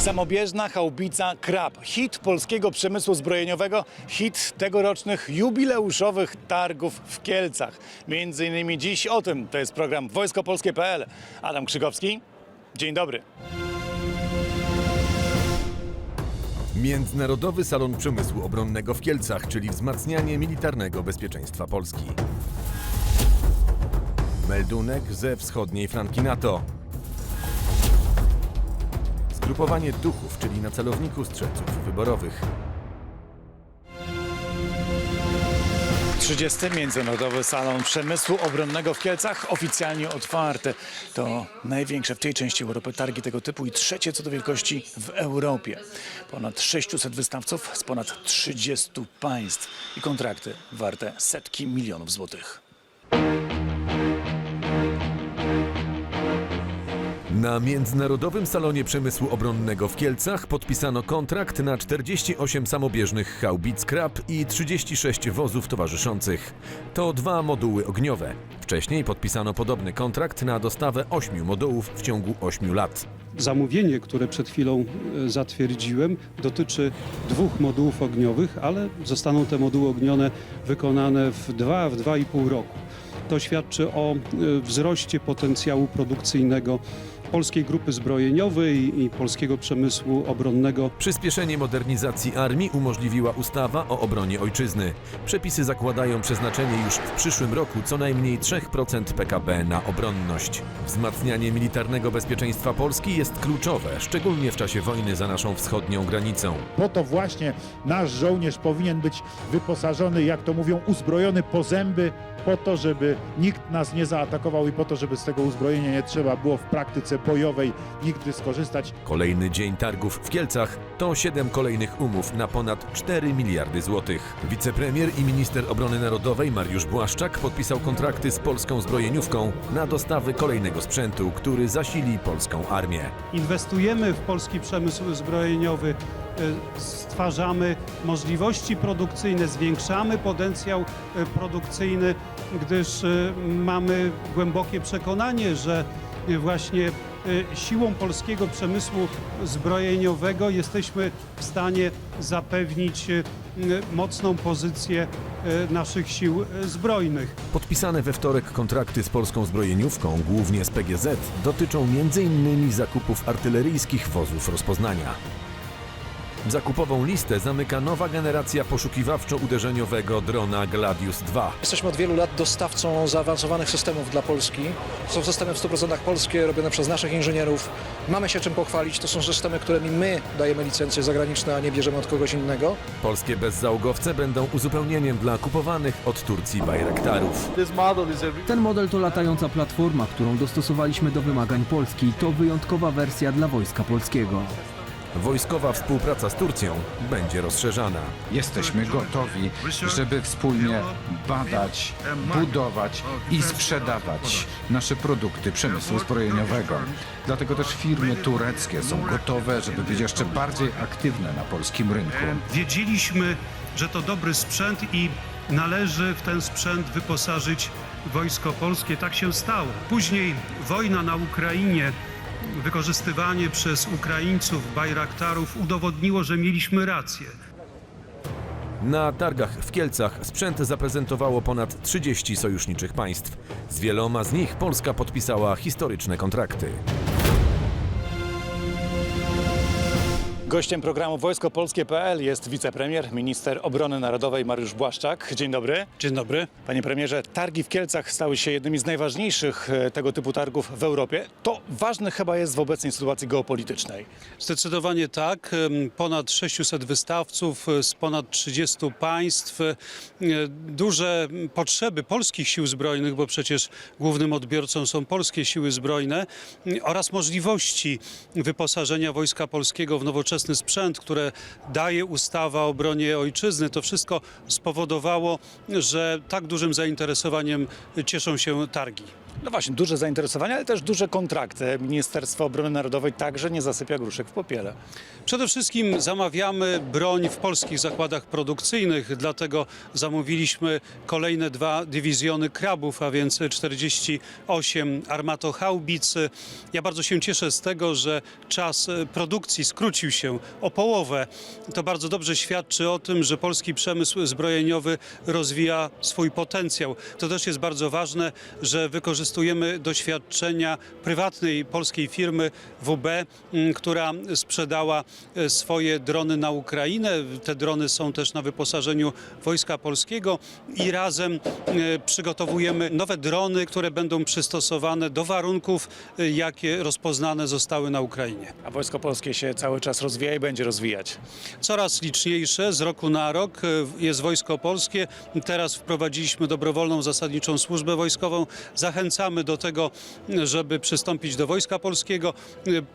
Samobieżna chałbica Krab. Hit polskiego przemysłu zbrojeniowego, hit tegorocznych jubileuszowych targów w Kielcach. Między innymi dziś o tym, to jest program wojskopolskie.pl. Adam Krzykowski, dzień dobry. Międzynarodowy Salon Przemysłu Obronnego w Kielcach, czyli wzmacnianie militarnego bezpieczeństwa Polski. Meldunek ze wschodniej flanki NATO. Zgrupowanie duchów, czyli na celowniku strzelców wyborowych. 30. Międzynarodowy Salon Przemysłu Obronnego w Kielcach oficjalnie otwarty. To największe w tej części Europy targi tego typu i trzecie co do wielkości w Europie. Ponad 600 wystawców z ponad 30 państw i kontrakty warte setki milionów złotych. Na Międzynarodowym Salonie Przemysłu Obronnego w Kielcach podpisano kontrakt na 48 samobieżnych haubic Krab i 36 wozów towarzyszących. To dwa moduły ogniowe. Wcześniej podpisano podobny kontrakt na dostawę 8 modułów w ciągu 8 lat. Zamówienie, które przed chwilą e, zatwierdziłem, dotyczy dwóch modułów ogniowych, ale zostaną te moduły ognione wykonane w 2 w 2,5 roku. To świadczy o e, wzroście potencjału produkcyjnego polskiej grupy zbrojeniowej i polskiego przemysłu obronnego. Przyspieszenie modernizacji armii umożliwiła ustawa o obronie ojczyzny. Przepisy zakładają przeznaczenie już w przyszłym roku co najmniej 3% PKB na obronność. Wzmacnianie militarnego bezpieczeństwa Polski jest kluczowe, szczególnie w czasie wojny za naszą wschodnią granicą. Po to właśnie nasz żołnierz powinien być wyposażony, jak to mówią, uzbrojony po zęby, po to, żeby nikt nas nie zaatakował i po to, żeby z tego uzbrojenia nie trzeba było w praktyce bojowej nigdy skorzystać. Kolejny dzień targów w Kielcach to 7 kolejnych umów na ponad 4 miliardy złotych. Wicepremier i minister obrony narodowej Mariusz Błaszczak podpisał kontrakty z polską zbrojeniówką na dostawy kolejnego sprzętu, który zasili polską armię. Inwestujemy w polski przemysł zbrojeniowy, e, stwarzamy możliwości produkcyjne, zwiększamy potencjał e, produkcyjny, gdyż e, mamy głębokie przekonanie, że właśnie siłą polskiego przemysłu zbrojeniowego jesteśmy w stanie zapewnić e, mocną pozycję naszych sił zbrojnych. Podpisane we wtorek kontrakty z polską zbrojeniówką, głównie z PGZ, dotyczą m.in. zakupów artyleryjskich wozów rozpoznania. Zakupową listę zamyka nowa generacja poszukiwawczo-uderzeniowego drona Gladius 2. Jesteśmy od wielu lat dostawcą zaawansowanych systemów dla Polski. Są systemy w 100% polskie, robione przez naszych inżynierów. Mamy się czym pochwalić. To są systemy, którymi my dajemy licencje zagraniczne, a nie bierzemy od kogoś innego. Polskie bezzałogowce będą uzupełnieniem dla kupowanych od Turcji Bayraktarów. Ten model to latająca platforma, którą dostosowaliśmy do wymagań Polski. To wyjątkowa wersja dla Wojska Polskiego. Wojskowa współpraca z Turcją będzie rozszerzana. Jesteśmy gotowi, żeby wspólnie badać, budować i sprzedawać nasze produkty przemysłu zbrojeniowego. Dlatego też firmy tureckie są gotowe, żeby być jeszcze bardziej aktywne na polskim rynku. Wiedzieliśmy, że to dobry sprzęt i należy w ten sprzęt wyposażyć Wojsko Polskie. Tak się stało. Później wojna na Ukrainie, wykorzystywanie przez Ukraińców Bajraktarów udowodniło, że mieliśmy rację. Na targach w Kielcach sprzęt zaprezentowało ponad 30 sojuszniczych państw. Z wieloma z nich Polska podpisała historyczne kontrakty. Gościem programu wojskopolskie.pl jest wicepremier, minister obrony narodowej Mariusz Błaszczak. Dzień dobry. Dzień dobry. Panie premierze, targi w Kielcach stały się jednymi z najważniejszych e, tego typu targów w Europie. To ważne chyba jest w obecnej sytuacji geopolitycznej. Zdecydowanie tak. Ponad 600 wystawców z ponad 30 państw. e, Duże potrzeby polskich sił zbrojnych, bo przecież głównym odbiorcą są polskie siły zbrojne oraz możliwości wyposażenia Wojska Polskiego w nowoczesny sprzęt, które daje ustawa o obronie ojczyzny. To wszystko spowodowało, że tak dużym zainteresowaniem cieszą się targi. No właśnie, duże zainteresowanie, ale też duże kontrakty. Ministerstwo Obrony Narodowej także nie zasypia gruszek w popiele. Przede wszystkim zamawiamy broń w polskich zakładach produkcyjnych, dlatego zamówiliśmy kolejne dwa dywizjony krabów, a więc 48 armatohaubic. Ja bardzo się cieszę z tego, że czas produkcji skrócił się o połowę. To bardzo dobrze świadczy o tym, że polski przemysł zbrojeniowy rozwija swój potencjał. To też jest bardzo ważne, że wykorzystujemy doświadczenia prywatnej polskiej firmy WB, m, która sprzedała e, swoje drony na Ukrainę. Te drony są też na wyposażeniu Wojska Polskiego i razem e, przygotowujemy nowe drony, które będą przystosowane do warunków, e, jakie rozpoznane zostały na Ukrainie. A Wojsko Polskie się cały czas rozwija i będzie rozwijać. Coraz liczniejsze z roku na rok jest Wojsko Polskie. Teraz wprowadziliśmy dobrowolną zasadniczą służbę wojskową. Zachęcamy do tego, żeby przystąpić do Wojska Polskiego.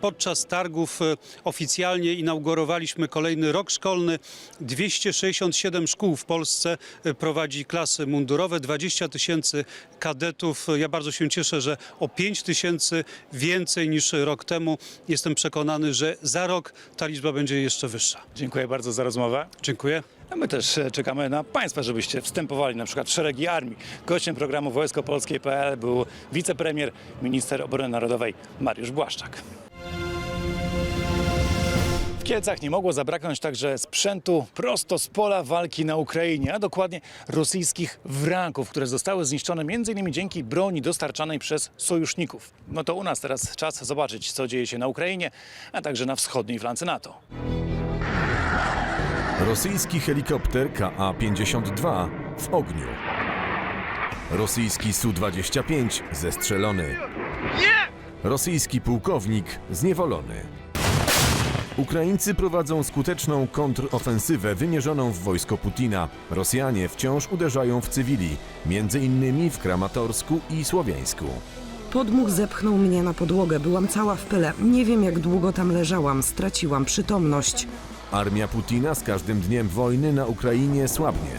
Podczas targów e, oficjalnie inaugurowaliśmy kolejny rok szkolny. 267 szkół w Polsce e, prowadzi klasy mundurowe, 20 tysięcy kadetów. Ja bardzo się cieszę, że o 5 tysięcy więcej niż rok temu. Jestem przekonany, że za rok ta liczba będzie jeszcze wyższa. Dziękuję bardzo za rozmowę. Dziękuję. A my też e, czekamy na Państwa, żebyście wstępowali na przykład w szeregi armii. Gościem programu Wojsko Polskie.pl był wicepremier, minister obrony narodowej Mariusz Błaszczak. W Kielcach nie mogło zabraknąć także sprzętu prosto z pola walki na Ukrainie, a dokładnie rosyjskich wraków, które zostały zniszczone m.in. dzięki broni dostarczanej przez sojuszników. No to u nas teraz czas zobaczyć, co dzieje się na Ukrainie, a także na wschodniej flance NATO. Rosyjski helikopter KA-52 w ogniu. Rosyjski Su-25 zestrzelony. Rosyjski pułkownik zniewolony. Ukraińcy prowadzą skuteczną kontrofensywę wymierzoną w wojsko Putina. Rosjanie wciąż uderzają w cywili, między innymi w Kramatorsku i Słowiańsku. Podmuch zepchnął mnie na podłogę, byłam cała w pyle. Nie wiem jak długo tam leżałam, straciłam przytomność. Armia Putina z każdym dniem wojny na Ukrainie słabnie.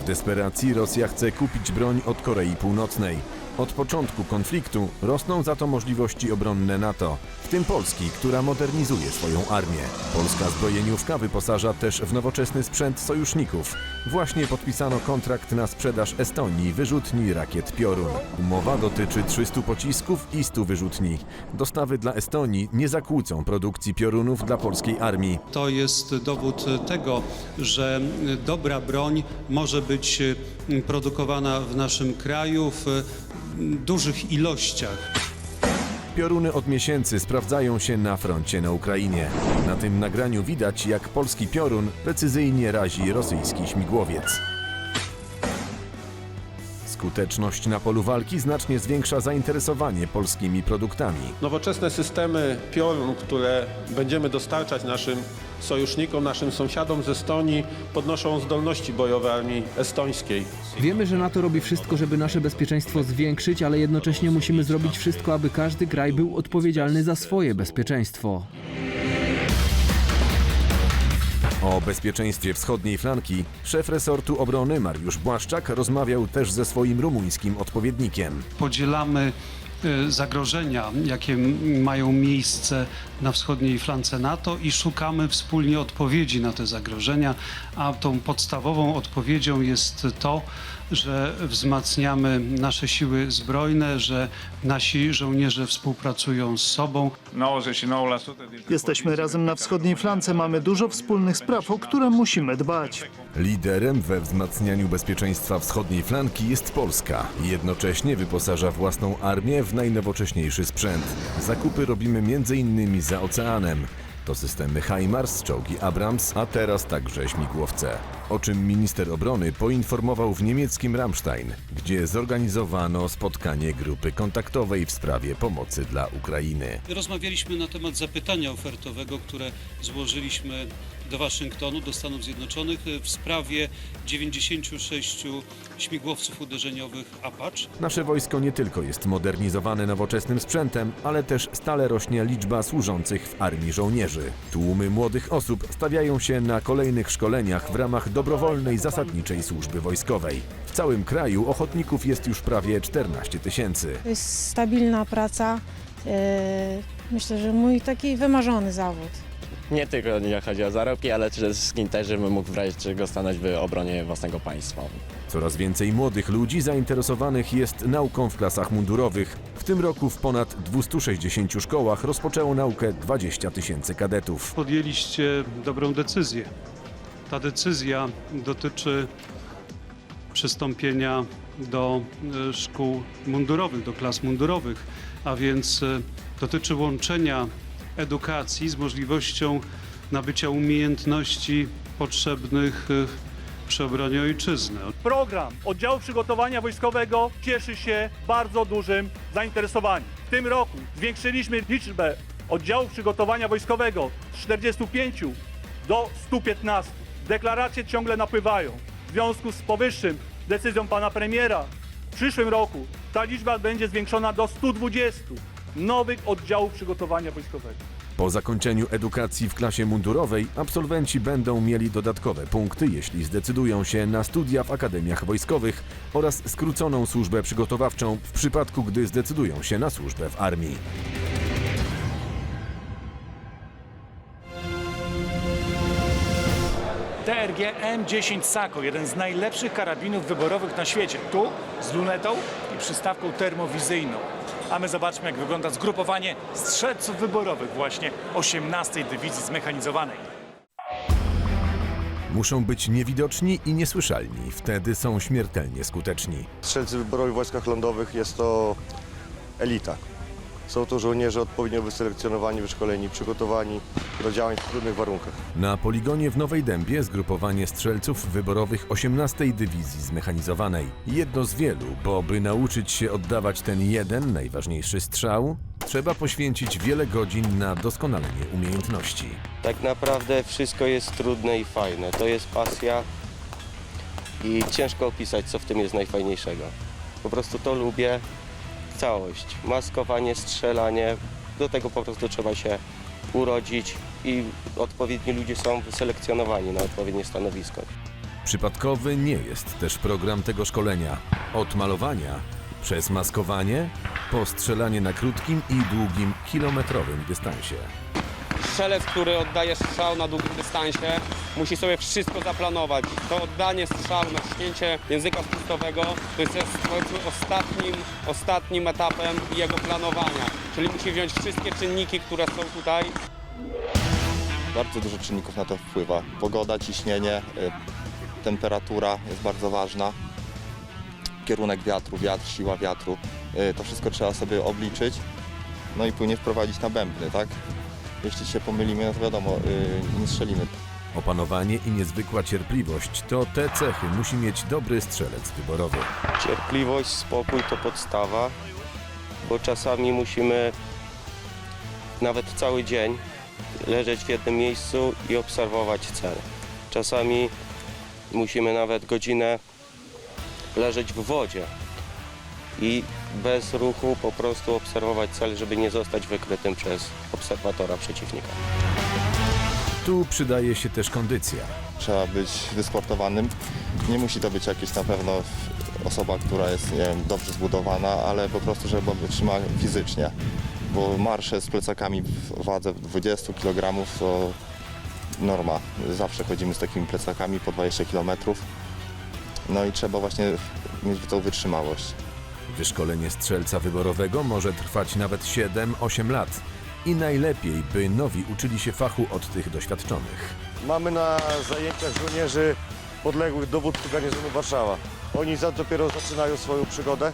W desperacji Rosja chce kupić broń od Korei Północnej. Od początku konfliktu rosną za to możliwości obronne NATO, w tym Polski, która modernizuje swoją armię. Polska zbrojeniówka wyposaża też w nowoczesny sprzęt sojuszników. Właśnie podpisano kontrakt na sprzedaż Estonii wyrzutni rakiet Piorun. Umowa dotyczy 300 pocisków i 100 wyrzutni. Dostawy dla Estonii nie zakłócą produkcji piorunów dla polskiej armii. To jest dowód tego, że dobra broń może być produkowana w naszym kraju w dużych ilościach. Pioruny od miesięcy sprawdzają się na froncie na Ukrainie. Na tym nagraniu widać, jak polski piorun precyzyjnie razi rosyjski śmigłowiec. Skuteczność na polu walki znacznie zwiększa zainteresowanie polskimi produktami. Nowoczesne systemy piorun, które będziemy dostarczać naszym sojusznikom, naszym sąsiadom z Estonii, podnoszą zdolności bojowe armii estońskiej. Wiemy, że NATO robi wszystko, żeby nasze bezpieczeństwo zwiększyć, ale jednocześnie musimy zrobić wszystko, aby każdy kraj był odpowiedzialny za swoje bezpieczeństwo. O bezpieczeństwie wschodniej flanki szef resortu obrony Mariusz Błaszczak rozmawiał też ze swoim rumuńskim odpowiednikiem. Podzielamy zagrożenia, jakie mają miejsce na wschodniej flance NATO i szukamy wspólnie odpowiedzi na te zagrożenia, a tą podstawową odpowiedzią jest to, że wzmacniamy nasze siły zbrojne, że nasi żołnierze współpracują z sobą. Jesteśmy razem na wschodniej flance, mamy dużo wspólnych spraw, o które musimy dbać. Liderem we wzmacnianiu bezpieczeństwa wschodniej flanki jest Polska. Jednocześnie wyposaża własną armię w najnowocześniejszy sprzęt. Zakupy robimy m.in. za oceanem. To systemy HIMARS, czołgi Abrams, a teraz także śmigłowce. O czym minister obrony poinformował w niemieckim Ramstein, gdzie zorganizowano spotkanie grupy kontaktowej w sprawie pomocy dla Ukrainy. Rozmawialiśmy na temat zapytania ofertowego, które złożyliśmy do Waszyngtonu, do Stanów Zjednoczonych e, w sprawie 96 śmigłowców uderzeniowych Apache. Nasze wojsko nie tylko jest modernizowane nowoczesnym sprzętem, ale też stale rośnie liczba służących w armii żołnierzy. Tłumy młodych osób stawiają się na kolejnych szkoleniach w ramach dobrowolnej zasadniczej służby wojskowej. W całym kraju ochotników jest już prawie 14 tysięcy. To jest stabilna praca. e, Myślę, że mój taki wymarzony zawód. Nie tylko nie chodzi o zarobki, ale przede wszystkim też, żebym mógł w razie czego stanąć w obronie własnego państwa. Coraz więcej młodych ludzi zainteresowanych jest nauką w klasach mundurowych. W tym roku w ponad 260 szkołach rozpoczęło naukę 20 tysięcy kadetów. Podjęliście dobrą decyzję. Ta decyzja dotyczy przystąpienia do e, szkół mundurowych, do klas mundurowych, a więc e, dotyczy łączenia edukacji z możliwością nabycia umiejętności potrzebnych e, przy obronie ojczyzny. Program oddziału przygotowania wojskowego cieszy się bardzo dużym zainteresowaniem. W tym roku zwiększyliśmy liczbę oddziałów przygotowania wojskowego z 45 do 115. Deklaracje ciągle napływają. W związku z powyższym decyzją pana premiera w przyszłym roku ta liczba będzie zwiększona do 120 nowych oddziałów przygotowania wojskowego. Po zakończeniu edukacji w klasie mundurowej absolwenci będą mieli dodatkowe punkty, jeśli zdecydują się na studia w akademiach wojskowych oraz skróconą służbę przygotowawczą w przypadku, gdy zdecydują się na służbę w armii. TRG M10 Sako, jeden z najlepszych karabinów wyborowych na świecie. Tu z lunetą i przystawką termowizyjną. A my zobaczmy, jak wygląda zgrupowanie strzelców wyborowych właśnie 18 Dywizji Zmechanizowanej. Muszą być niewidoczni i niesłyszalni, wtedy są śmiertelnie skuteczni. Strzelcy wyborowi w wojskach lądowych jest to elita. Są to żołnierze odpowiednio wyselekcjonowani, wyszkoleni, przygotowani do działań w trudnych warunkach. Na poligonie w Nowej Dębie zgrupowanie strzelców wyborowych 18 Dywizji Zmechanizowanej. Jedno z wielu, bo by nauczyć się oddawać ten jeden, najważniejszy strzał, trzeba poświęcić wiele godzin na doskonalenie umiejętności. Tak naprawdę wszystko jest trudne i fajne. To jest pasja i ciężko opisać, co w tym jest najfajniejszego. Po prostu to lubię. Całość. Maskowanie, strzelanie. Do tego po prostu trzeba się urodzić i odpowiedni ludzie są wyselekcjonowani na odpowiednie stanowisko. Przypadkowy nie jest też program tego szkolenia. Od malowania, przez maskowanie, po strzelanie na krótkim i długim kilometrowym dystansie. Strzelec, który oddaje strzał na długim dystansie, musi sobie wszystko zaplanować. To oddanie strzału, naciśnięcie języka spustowego to jest powiedzmy ostatnim, ostatnim etapem jego planowania. Czyli musi wziąć wszystkie czynniki, które są tutaj Bardzo dużo czynników na to wpływa. Pogoda, ciśnienie, y, temperatura jest bardzo ważna. Kierunek wiatru, wiatr, siła wiatru. Y, To wszystko trzeba sobie obliczyć. No i później wprowadzić na bębny, tak? Jeśli się pomylimy, no to wiadomo, y, nie strzelimy. Opanowanie i niezwykła cierpliwość to te cechy musi mieć dobry strzelec wyborowy. Cierpliwość, spokój to podstawa, bo czasami musimy nawet cały dzień leżeć w jednym miejscu i obserwować cel. Czasami musimy nawet godzinę leżeć w wodzie i bez ruchu po prostu obserwować cel, żeby nie zostać wykrytym przez obserwatora przeciwnika. Tu przydaje się też kondycja. Trzeba być wysportowanym. Nie musi to być jakieś na pewno osoba, która jest nie wiem, dobrze zbudowana, ale po prostu, żeby wytrzymała fizycznie. Bo marsze z plecakami w wadze 20 kg to norma. Zawsze chodzimy z takimi plecakami po 20 km. No i trzeba właśnie mieć tą wytrzymałość. Wyszkolenie strzelca wyborowego może trwać nawet 7-8 lat. I najlepiej, by nowi uczyli się fachu od tych doświadczonych. Mamy na zajęciach żołnierzy podległych dowódcy garnizonu Warszawa. Oni za dopiero zaczynają swoją przygodę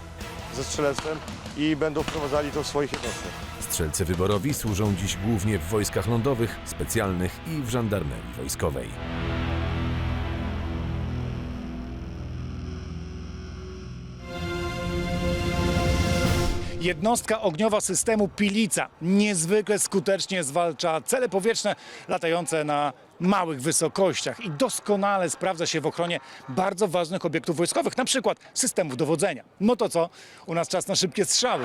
ze strzelectwem i będą wprowadzali to w swoich jednostkach. Strzelcy wyborowi służą dziś głównie w wojskach lądowych, specjalnych i w żandarmerii wojskowej. Jednostka ogniowa systemu Pilica niezwykle skutecznie zwalcza cele powietrzne latające na małych wysokościach i doskonale sprawdza się w ochronie bardzo ważnych obiektów wojskowych, na przykład systemów dowodzenia. No to co? U nas czas na szybkie strzały.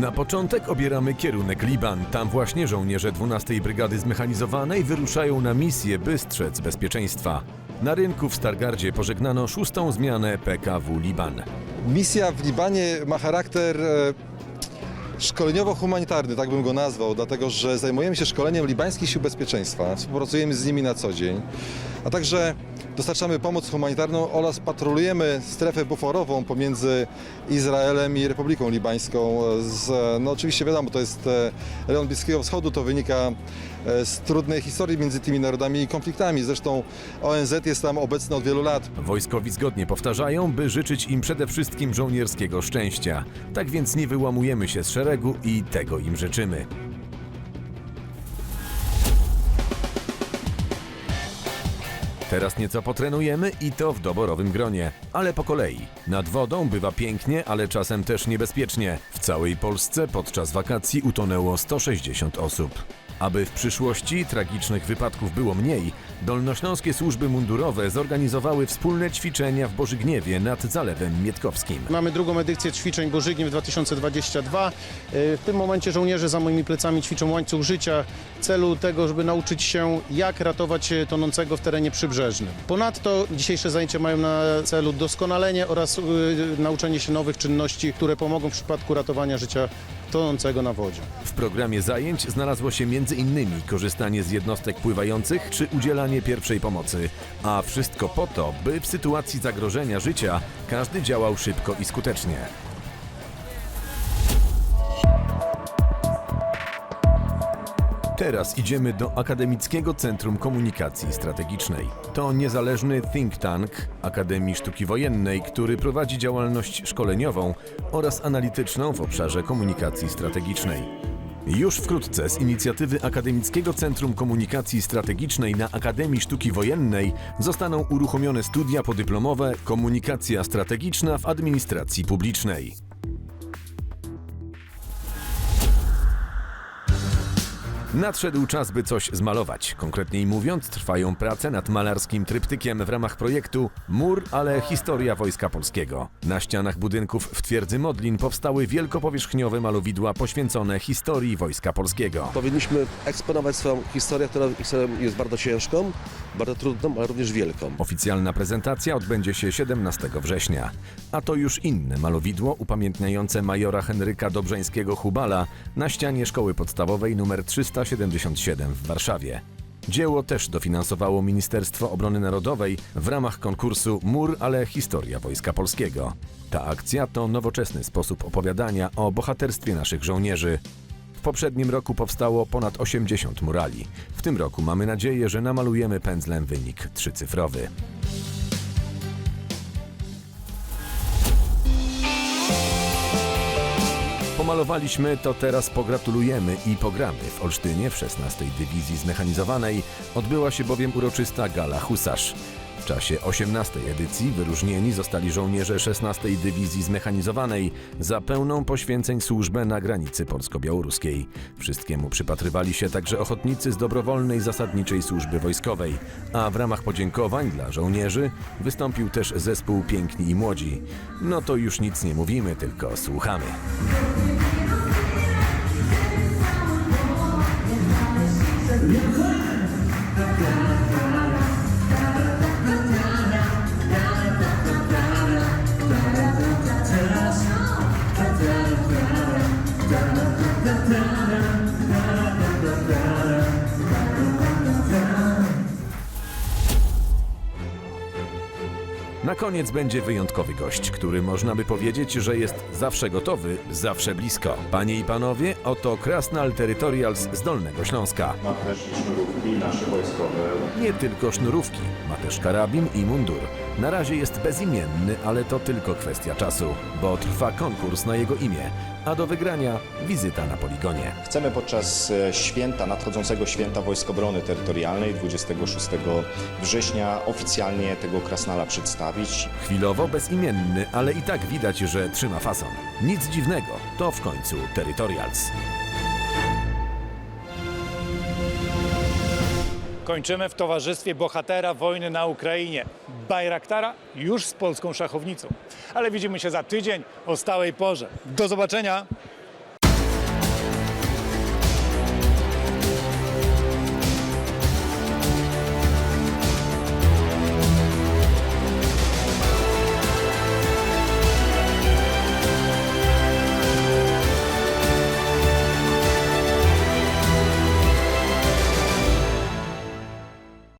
Na początek obieramy kierunek Liban. Tam właśnie żołnierze 12 Brygady Zmechanizowanej wyruszają na misję, by strzec bezpieczeństwa. Na rynku w Stargardzie pożegnano szóstą zmianę PKW Liban. Misja w Libanie ma charakter e, szkoleniowo-humanitarny, tak bym go nazwał, dlatego że zajmujemy się szkoleniem libańskich sił bezpieczeństwa, współpracujemy z nimi na co dzień, a także dostarczamy pomoc humanitarną oraz patrolujemy strefę buforową pomiędzy Izraelem i Republiką Libańską. Z, no oczywiście wiadomo, to jest e, rejon Bliskiego Wschodu, to wynika e, z trudnej historii między tymi narodami i konfliktami. Zresztą ONZ jest tam obecny od wielu lat. Wojskowi zgodnie powtarzają, by życzyć im przede wszystkim żołnierskiego szczęścia. Tak więc nie wyłamujemy się z szeregu i tego im życzymy. Teraz nieco potrenujemy i to w doborowym gronie, ale po kolei. Nad wodą bywa pięknie, ale czasem też niebezpiecznie. W całej Polsce podczas wakacji utonęło 160 osób. Aby w przyszłości tragicznych wypadków było mniej, dolnośląskie służby mundurowe zorganizowały wspólne ćwiczenia w Bożygniewie nad Zalewem Mietkowskim. Mamy drugą edycję ćwiczeń Bożygniew 2022. W tym momencie żołnierze za moimi plecami ćwiczą łańcuch życia w celu tego, żeby nauczyć się jak ratować tonącego w terenie przybrzeżnym. Ponadto dzisiejsze zajęcia mają na celu doskonalenie oraz y, nauczenie się nowych czynności, które pomogą w przypadku ratowania życia tonącego na wodzie. W programie zajęć znalazło się m.in. korzystanie z jednostek pływających czy udzielanie pierwszej pomocy, a wszystko po to, by w sytuacji zagrożenia życia każdy działał szybko i skutecznie. Teraz idziemy do Akademickiego Centrum Komunikacji Strategicznej. To niezależny think tank Akademii Sztuki Wojennej, który prowadzi działalność szkoleniową oraz analityczną w obszarze komunikacji strategicznej. Już wkrótce z inicjatywy Akademickiego Centrum Komunikacji Strategicznej na Akademii Sztuki Wojennej zostaną uruchomione studia podyplomowe Komunikacja Strategiczna w Administracji Publicznej. Nadszedł czas, by coś zmalować. Konkretniej mówiąc, trwają prace nad malarskim tryptykiem w ramach projektu Mur, ale historia Wojska Polskiego. Na ścianach budynków w twierdzy Modlin powstały wielkopowierzchniowe malowidła poświęcone historii Wojska Polskiego. Powinniśmy eksponować swoją historię, która jest bardzo ciężką, bardzo trudną, ale również wielką. Oficjalna prezentacja odbędzie się 17 września. A to już inne malowidło upamiętniające majora Henryka Dobrzeńskiego-Hubala na ścianie szkoły podstawowej nr 377 w Warszawie. Dzieło też dofinansowało Ministerstwo Obrony Narodowej w ramach konkursu Mur, ale historia Wojska Polskiego. Ta akcja to nowoczesny sposób opowiadania o bohaterstwie naszych żołnierzy. W poprzednim roku powstało ponad 80 murali. W tym roku mamy nadzieję, że namalujemy pędzlem wynik trzycyfrowy. Pomalowaliśmy, to teraz pogratulujemy i pogramy. W Olsztynie w 16 Dywizji Zmechanizowanej odbyła się bowiem uroczysta gala Husarz. W czasie 18 edycji wyróżnieni zostali żołnierze 16 Dywizji Zmechanizowanej za pełną poświęceń służbę na granicy polsko-białoruskiej. Wszystkiemu przypatrywali się także ochotnicy z dobrowolnej zasadniczej służby wojskowej, a w ramach podziękowań dla żołnierzy wystąpił też zespół Piękni i Młodzi. No to już nic nie mówimy, tylko słuchamy. Yeah. Na koniec będzie wyjątkowy gość, który można by powiedzieć, że jest zawsze gotowy, zawsze blisko. Panie i panowie, oto Krasnal Territorials z Dolnego Śląska. Ma też sznurówki nasze wojskowe. Nie tylko sznurówki, ma też karabin i mundur. Na razie jest bezimienny, ale to tylko kwestia czasu, bo trwa konkurs na jego imię, a do wygrania wizyta na poligonie. Chcemy podczas e, święta, nadchodzącego święta Wojsk Obrony Terytorialnej 26 września oficjalnie tego krasnala przedstawić. Chwilowo bezimienny, ale i tak widać, że trzyma fason. Nic dziwnego, to w końcu Territorials. Kończymy w towarzystwie bohatera wojny na Ukrainie, Bajraktara, już z polską szachownicą. Ale widzimy się za tydzień o stałej porze. Do zobaczenia!